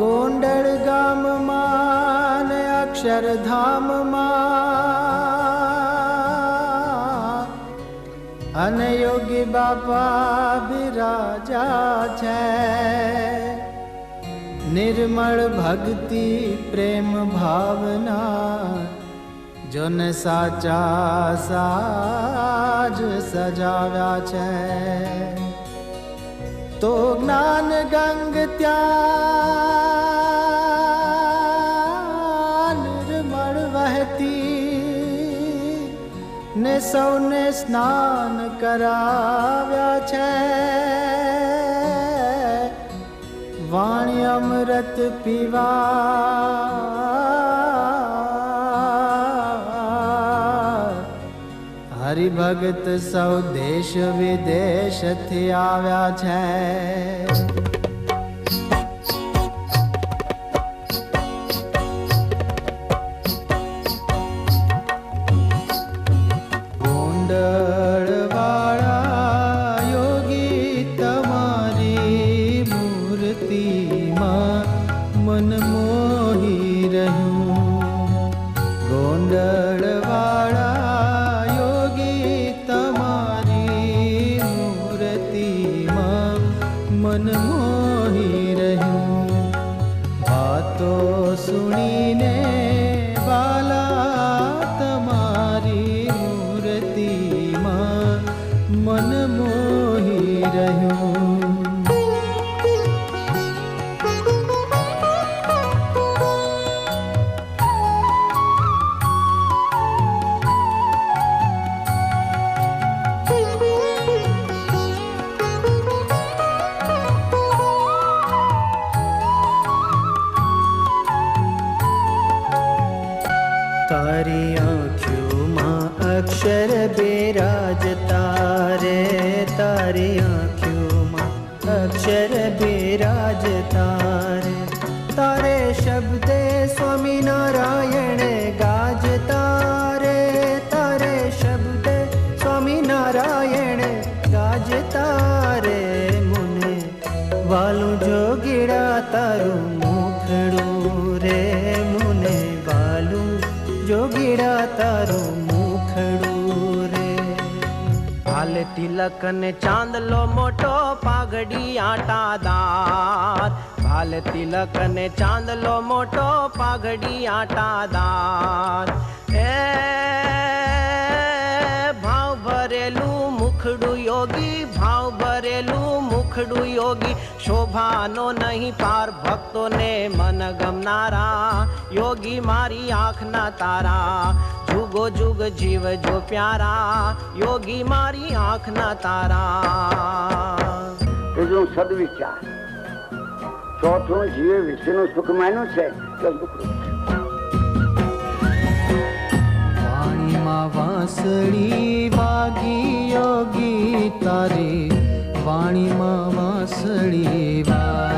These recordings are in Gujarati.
ગોંડળ ગામમાં અક્ષરધામમાં અને યોગી બાપા બિરાજા છે. નિર્મળ ભક્તિ, પ્રેમ ભાવના, જોને સાચા સાજ સજાવ્યા છે. તો જ્ઞાન ગંગ ત્યાં સૌને સ્નાન કરાવ્યા છે. વાણી અમૃત પીવા. હરિભગત સૌ દેશ વિદેશથી આવ્યા છે. મન મોહી રહ્યું વાતો સુણીને તારી આંખ્યોમાં અક્ષર બિરાજતા રે તારી આંખ્યોમાં અક્ષર બિરાજતા જોગીડા તારું મુખડું રે. હાલ તિલક ને ચાંદલો મોટો પાઘડી આટાદાર. હાલ તિલક ને ચાંદલો મોટો પાઘડી આટાદાર. એ ભાવ ભરેલું મુખડું યોગી, ભાવ ભરેલું મુખડું યોગી. શોભાનો નહીં પાર ભક્તોને મન ગમનારા. યોગી મારી આંખના તારા. જુગો જુગ જીવ જો પ્યારા. યોગી મારી આંખના તારા. ત્રીજું સદવિચાર. ચોથું જીવે વિષયનું સુખ માન્યું છે. વાંસળી વાગી યોગી તારી વાણીમાં વાંસળી વાગી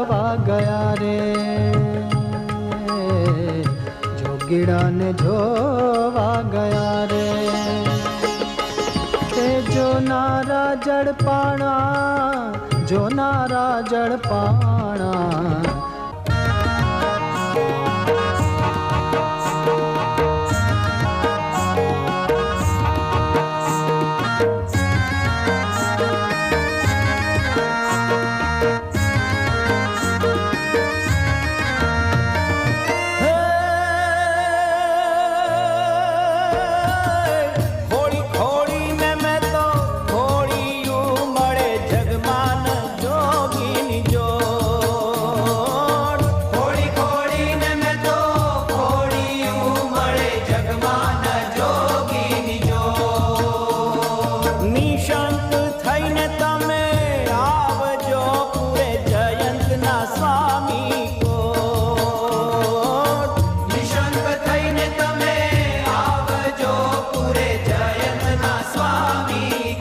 જોવા ગયા રે. જોગીડાને જોવા ગયા રે. તે જોનારા જડપાણા જોનારા જડપાણા થઈને તમે આવજો પૂરે જયંતના સ્વામી નિશંક થઈને તમે આવજો પૂરે જયંતના સ્વામી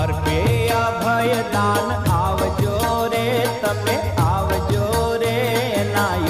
અર્પે અભયદાન આવજો રે તમે આવજો રે નાય